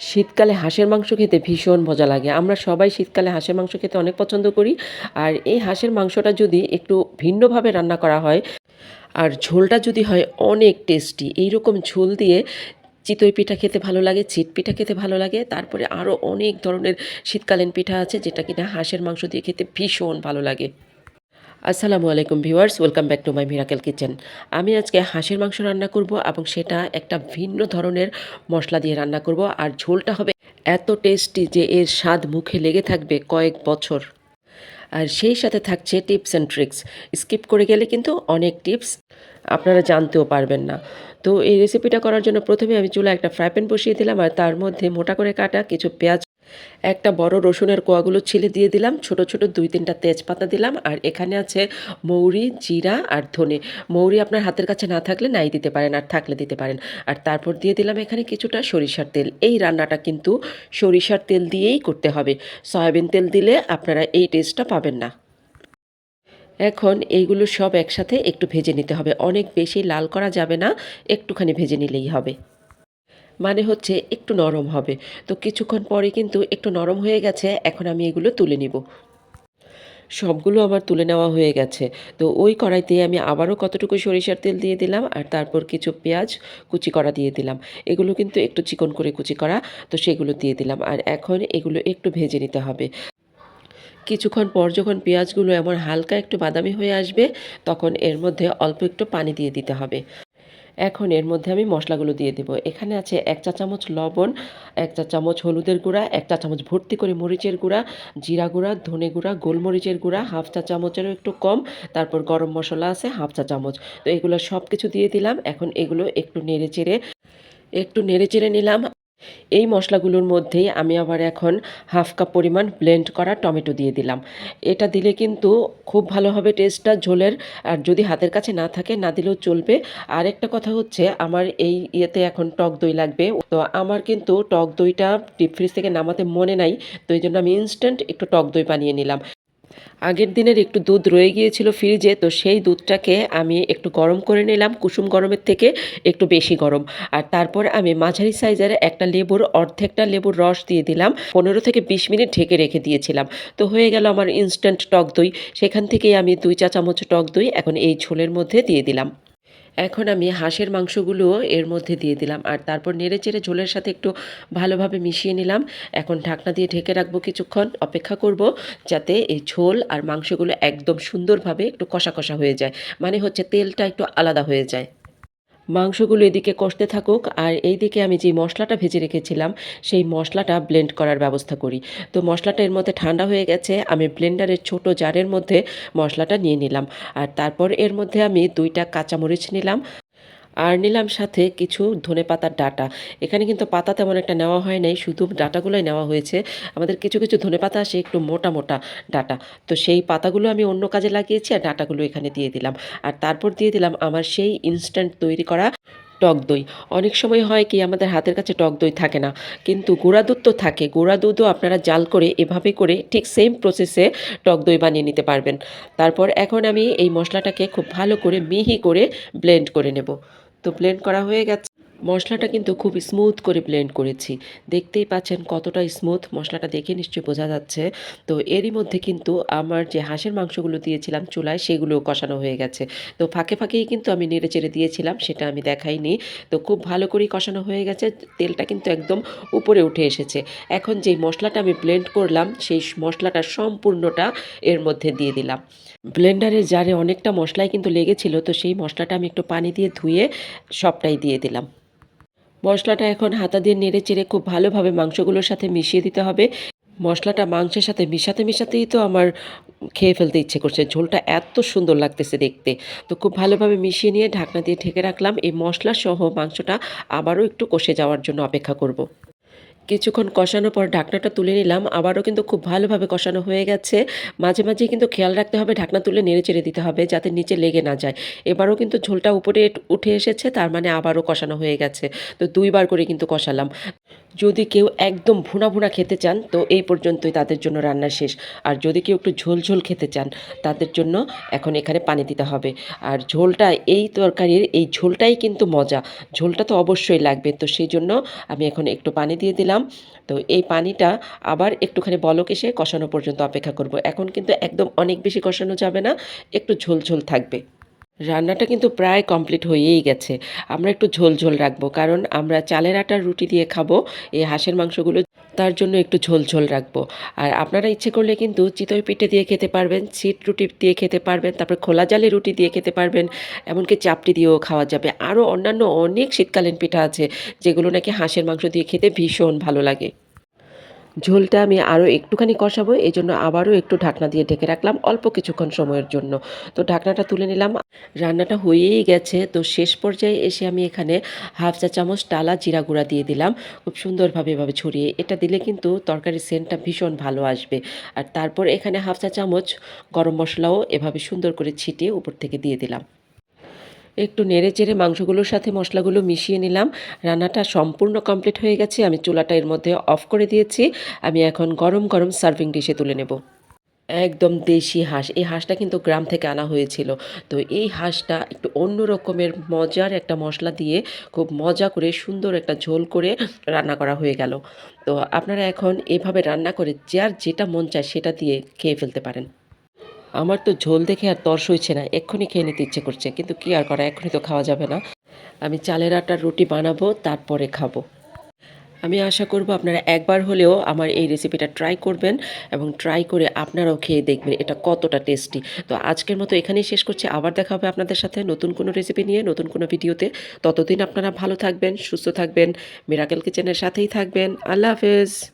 শীতকালে হাঁসের মাংস খেতে ভীষণ মজা লাগে। আমরা সবাই শীতকালে হাঁসের মাংস খেতে অনেক পছন্দ করি। আর এই হাঁসের মাংসটা যদি একটু ভিন্নভাবে রান্না করা হয়, আর ঝোলটা যদি হয় অনেক টেস্টি, এইরকম ঝোল দিয়ে চিতই পিঠা খেতে ভালো লাগে চিট পিঠা খেতে ভালো লাগে, তারপরে আরও অনেক ধরনের শীতকালীন পিঠা আছে যেটা কিনা হাঁসের মাংস দিয়ে খেতে ভীষণ ভালো লাগে। আসসালামু আলাইকুম viewers, welcome back to my Miracle Kitchen. আমি আজকে হাঁসের মাংস রান্না করব এবং সেটা একটা ভিন্ন ধরনের মশলা দিয়ে রান্না করব। আর ঝোলটা হবে এত টেস্টি যে এর স্বাদ মুখে লেগে থাকবে কয়েক বছর। আর সেই সাথে থাকছে টিপস অ্যান্ড ট্রিক্স। স্কিপ করে গেলে কিন্তু অনেক টিপস আপনারা জানতেও পারবেন না। তো এই রেসিপিটা করার জন্য প্রথমে আমি চুলা একটা ফ্রাই প্যান বসিয়ে দিলাম আর তার মধ্যে মোটা করে কাটা কিছু পেঁয়াজ একটা বড় রসুনের কোয়াগুলো ছিলে দিয়ে দিলাম, ছোট ছোট দুই তিনটা তেজপাতা দিলাম, আর এখানে আছে মৌরি, জিরা আর ধনে। মৌরি আপনার হাতের কাছে না থাকলে নাই দিতে পারেন আর থাকলে দিতে পারেন। আর তারপর দিয়ে দিলাম এখানে কিছুটা সরিষার তেল। এই রান্নাটা কিন্তু সরিষার তেল দিয়েই করতে হবে। সয়াবিন তেল দিলে আপনারা এই টেস্টটা পাবেন না। এখন এইগুলো সব একসাথে একটু ভেজে নিতে হবে। অনেক বেশি লাল করা যাবে না, একটুখানি ভেজে নিলেই হবে। মানে হচ্ছে একটু নরম হবে। তো কিছুক্ষণ পরে কিন্তু একটু নরম হয়ে গেছে, এখন আমি এগুলো তুলে নিব। সবগুলো আমার তুলে নেওয়া হয়ে গেছে। তো ওই কড়াইতে আমি আবারও কতটুকু সরিষার তেল দিয়ে দিলাম আর তারপর কিছু পেঁয়াজ কুচি করা দিয়ে দিলাম। এগুলো কিন্তু একটু চিকন করে কুচি করা, তো সেগুলো দিয়ে দিলাম। আর এখন এগুলো একটু ভেজে নিতে হবে। কিছুক্ষণ পর যখন পেঁয়াজগুলো এমন হালকা একটু বাদামি হয়ে আসবে, তখন এর মধ্যে অল্প একটু পানি দিয়ে দিতে হবে। এখন এর মধ্যে আমি মশলাগুলো দিয়ে দেব। এখানে আছে এক চা চামচ লবণ, এক চা চামচ হলুদের গুঁড়া, এক চা চামচ ভর্তি করে মরিচের গুঁড়া, জিরা গুঁড়া, ধনে গুঁড়া, গোলমরিচের গুঁড়া, হাফ চা চামচেরও একটু কম, তারপর গরম মশলা আছে হাফ চা চামচ। তো এগুলো সব কিছু দিয়ে দিলাম, এখন এগুলো একটু নেড়ে চেড়ে, একটু নেড়ে চেড়ে নিলাম। এই মশলাগুলোর মধ্যেই আমি আবার এখন হাফ কাপ পরিমাণ ব্লেন্ড করা টমেটো দিয়ে দিলাম। এটা দিলে কিন্তু খুব ভালো হবে টেস্টটা ঝোলের। আর যদি হাতের কাছে না থাকে, না দিলেও চলবে। আর একটা কথা হচ্ছে, আমার এই ইয়েতে এখন টক দই লাগবে। তো আমার কিন্তু টক দইটা ডিপ ফ্রিজ থেকে নামাতে মনে নাই, তো এই জন্য আমি ইনস্ট্যান্ট একটু টক দই বানিয়ে নিলাম। আগের দিনের একটু দুধ রয়ে গিয়েছিল ফ্রিজে, তো সেই দুধটাকে আমি একটু গরম করে নিলাম, কুসুম গরমের থেকে একটু বেশি গরম। আর তারপর আমি মাঝারি সাইজের একটা লেবুর, অর্ধেকটা লেবুর রস দিয়ে দিলাম, পনেরো থেকে বিশ মিনিট ঢেকে রেখে দিয়েছিলাম। তো হয়ে গেল আমার ইনস্ট্যান্ট টক দই, সেখান থেকেই আমি দুই চা চামচ টক দই এখন এই ঝোলের মধ্যে দিয়ে দিলাম। এখন আমি হাঁসের মাংসগুলো এর মধ্যে দিয়ে দিলাম। আর তারপর নেড়ে চেড়ে ঝোলের সাথে একটু ভালোভাবে মিশিয়ে নিলাম। এখন ঢাকনা দিয়ে ঢেকে রাখব কিছুক্ষণ, অপেক্ষা করব যাতে এই ঝোল আর মাংসগুলো একদম সুন্দরভাবে একটু কষা কষা হয়ে যায়। মানে হচ্ছে তেলটা একটু আলাদা হয়ে যায়। মাংসগুলো এদিকে কষতে থাকুক আর এই দিকে আমি যে মশলাটা ভেজে রেখেছিলাম, সেই মশলাটা ব্লেন্ড করার ব্যবস্থা করি। তো মশলাটা এর মধ্যে ঠান্ডা হয়ে গেছে, আমি ব্লেন্ডারের ছোট জারের মধ্যে মশলাটা নিয়ে নিলাম। আর তারপর এর মধ্যে আমি দুইটা কাঁচামরিচ নিলাম। আর নিলাম সাথে কিছু ধনে পাতার ডাটা। এখানে কিন্তু পাতা তেমন একটা নেওয়া হয় নাই, শুধু ডাটাগুলোই নেওয়া হয়েছে। আমাদের কিছু কিছু ধনে পাতা আসে একটু মোটা মোটা ডাটা। তো সেই পাতাগুলো আমি অন্য কাজে লাগিয়েছি আর ডাটাগুলো এখানে দিয়ে দিলাম। আর তারপর দিয়ে দিলাম আমার সেই ইনস্ট্যান্ট তৈরি করা টক দই। অনেক সময় হয় কি আমাদের হাতের কাছে টক দই থাকে না, কিন্তু গুঁড়া দুধ তো থাকে। গুঁড়া দুধও আপনারা জাল করে এভাবে করে ঠিক সেম প্রসেসে টক দই বানিয়ে নিতে পারবেন। তারপর এখন আমি এই মশলাটাকে খুব ভালো করে মিহি করে ব্লেন্ড করে নেব। তো ব্লেন্ড করা হয়ে গেছে। মশলাটা কিন্তু খুব স্মুথ করে ব্লেন্ড করেছি। দেখতেই পাচ্ছেন কতটা স্মুথ মশলাটা দেখে নিশ্চয়ই বোঝা যাচ্ছে। তো এরই মধ্যে কিন্তু আমার যে হাঁসের মাংসগুলো দিয়েছিলাম চুলায় সেগুলো কষানো হয়ে গেছে। তো ফাঁকে ফাঁকেই কিন্তু আমি নেড়ে চেড়ে দিয়েছিলাম, সেটা আমি দেখাইনি। তো খুব ভালো করেই কষানো হয়ে গেছে, তেলটা কিন্তু একদম উপরে উঠে এসেছে। এখন যেই মশলাটা আমি ব্লেন্ড করলাম, সেই মশলাটা সম্পূর্ণটা এর মধ্যে দিয়ে দিলাম। ব্লেন্ডারের জারে অনেকটা মশলাই কিন্তু লেগেছিল, তো সেই মশলাটা আমি একটু পানি দিয়ে ধুয়ে সবটাই দিয়ে দিলাম। মশলাটা এখন হাতা দিয়ে নেড়ে চেড়ে খুব ভালোভাবে মাংসগুলোর সাথে মিশিয়ে দিতে হবে। মশলাটা মাংসের সাথে মিশাতে মিশাতেই তো আমার খেয়ে ফেলতে ইচ্ছে করছে। ঝোলটা এত সুন্দর লাগতেছে দেখতে। তো খুব ভালোভাবে মিশিয়ে নিয়ে ঢাকনা দিয়ে ঢেকে রাখলাম। এই মশলা সহ মাংসটা আবারও একটু কষে যাওয়ার জন্য অপেক্ষা করব। কিছুক্ষণ কষানোর পর ঢাকনাটা তুলে নিলাম। আবারও কিন্তু খুব ভালোভাবে কষানো হয়ে গেছে। মাঝে মাঝে কিন্তু খেয়াল রাখতে হবে, ঢাকনা তুলে নেড়ে চেড়ে দিতে হবে যাতে নিচে লেগে না যায়। এবারও কিন্তু ঝোলটা উপরে উঠে এসেছে, তার মানে আবারও কষানো হয়ে গেছে। তো দুইবার করে কিন্তু কষালাম। যদি কেউ একদম ভুনা ভুনা খেতে চান, তো এই পর্যন্তই তাদের জন্য রান্না শেষ। আর যদি কেউ একটু ঝোল ঝোল খেতে চান, তাদের জন্য এখন এখানে পানি দিতে হবে। আর ঝোলটা, এই তরকারির এই ঝোলটাই কিন্তু মজা। ঝোলটা তো অবশ্যই লাগবে। তো সেই জন্য আমি এখন একটু পানি দিয়ে দিলাম। তো এই পানিটা আবার একটুখানি বলক এসে কষানো পর্যন্ত অপেক্ষা করব। এখন কিন্তু একদম অনেক বেশি কষানো যাবে না, একটু ঝোল ঝোল থাকবে। রান্নাটা কিন্তু প্রায় কমপ্লিট হয়েই গেছে। আমরা একটু ঝোল ঝোল রাখব, কারণ আমরা চালের আটার রুটি দিয়ে খাব, এই হাঁসের মাংসগুলো, তার জন্য একটু ঝোল ঝোল রাখব। আর আপনারা ইচ্ছে করলে কিন্তু চিতই পিঠে দিয়ে খেতে পারবেন, সিট রুটি দিয়ে খেতে পারবেন, তারপর খোলা জালি রুটি দিয়ে খেতে পারবেন, এমনকি চাপটি দিয়েও খাওয়া যাবে। আরও অন্যান্য অনেক শীতকালীন পিঠা আছে, যেগুলো নাকি হাঁসের মাংস দিয়ে খেতে ভীষণ ভালো লাগে। ঝোলটা আমি আরও একটুখানি কষাবো এই জন্য আবারও একটু ঢাকনা দিয়ে ঢেকে রাখলাম অল্প কিছুক্ষণ সময়ের জন্য। তো ঢাকনাটা তুলে নিলাম। রান্নাটা হয়েই গেছে। তো শেষ পর্যায়ে এসে আমি এখানে হাফ চা চামচ টালা জিরা গুঁড়া দিয়ে দিলাম। খুব সুন্দরভাবে এভাবে ছড়িয়ে, এটা দিলে কিন্তু তরকারির সেন্টটা ভীষণ ভালো আসবে। আর তারপর এখানে হাফ চা চামচ গরম মশলাও এভাবে সুন্দর করে ছিটিয়ে উপর থেকে দিয়ে দিলাম। একটু নেড়ে চেড়ে মাংসগুলোর সাথে মশলাগুলো মিশিয়ে নিলাম। রান্নাটা সম্পূর্ণ কমপ্লিট হয়ে গেছে। আমি চুলাটা এর মধ্যে অফ করে দিয়েছি। আমি এখন গরম গরম সার্ভিং ডিশে তুলে নেব। একদম দেশি হাঁস। এই হাঁসটা কিন্তু গ্রাম থেকে আনা হয়েছিল। তো এই হাঁসটা একটু অন্য রকমের মজার একটা মশলা দিয়ে খুব মজা করে সুন্দর একটা ঝোল করে রান্না করা হয়ে গেল। তো আপনারা এখন এভাবে রান্না করে যার যেটা মন চায় সেটা দিয়ে খেয়ে ফেলতে পারেন। আমার তো ঝোল দেখে আর তর্স হইছে না, এক্ষুনি খেয়ে নিতে ইচ্ছে করছে, কিন্তু কি আর করা, এক্ষুনি তো খাওয়া যাবে না। আমি চালের আটার রুটি বানাবো, তারপরে খাব। আমি আশা করব আপনারা একবার হলেও আমার এই রেসিপিটা ট্রাই করবেন এবং ট্রাই করে আপনারাও খেয়ে দেখবেন, এটা কতটা টেস্টি। তো আজকের মতো এখানেই শেষ করছি, আবার দেখা হবে আপনাদের সাথে নতুন কোনো রেসিপি নিয়ে, নতুন কোনো ভিডিওতে। ততদিন আপনারা ভালো থাকবেন, সুস্থ থাকবেন মিরাকেল কিচেনের সাথেই থাকবেন। আল্লাহ হাফেজ।